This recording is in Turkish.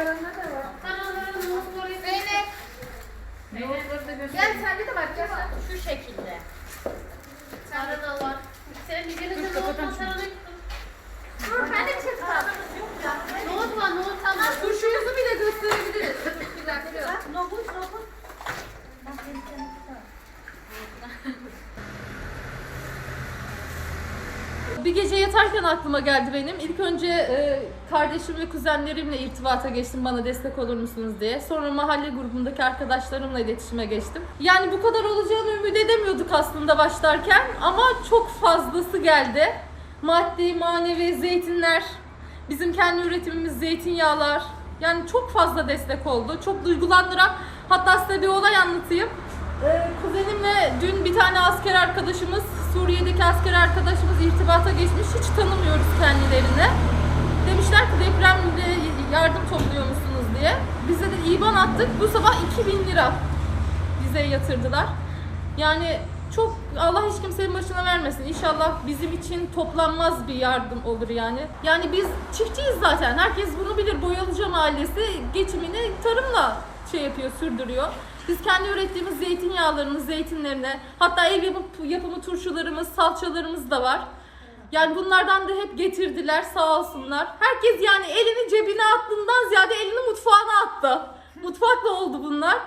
Yarana da var. Zeynep. Yoğurtları da göster. Gel sende de var. Gel sen. Şu şekilde. Tarhana var. Senin bir yerinde nohut kapatalım var, şunu. tarhana yıktım. Dur ben de çift Nohut var, nohut tamam. Turşumuzu bile gösterebiliriz. Bir dakika. Nohut, nohut. Bir gece yatarken aklıma geldi benim. İlk önce e, kardeşim ve kuzenlerimle irtibata geçtim bana destek olur musunuz diye. Sonra mahalle grubundaki arkadaşlarımla iletişime geçtim. Yani bu kadar olacağını ümit edemiyorduk aslında başlarken ama çok fazlası geldi. Maddi, manevi, zeytinler, bizim kendi üretimimiz zeytinyağlar. Yani çok fazla destek oldu. Çok duygulandıran. Hatta size bir olay anlatayım. Ee, kuzenimle dün bir tane asker arkadaşımız, Suriye'deki asker arkadaşımız irtibata geçmiş. Hiç tanımıyoruz kendilerini. Demişler ki depremde yardım topluyor musunuz diye. Bize de IBAN attık. Bu sabah 2000 lira bize yatırdılar. Yani çok Allah hiç kimsenin başına vermesin. İnşallah bizim için toplanmaz bir yardım olur yani. Yani biz çiftçiyiz zaten. Herkes bunu bilir. Boyalıca Mahallesi geçimini tarımla şey yapıyor, sürdürüyor. Biz kendi ürettiğimiz zeytinyağlarımız, zeytinlerine, hatta ev yapımı, turşularımız, salçalarımız da var. Yani bunlardan da hep getirdiler sağ olsunlar. Herkes yani elini cebine attığından ziyade elini mutfağına attı. Mutfakla oldu bunlar.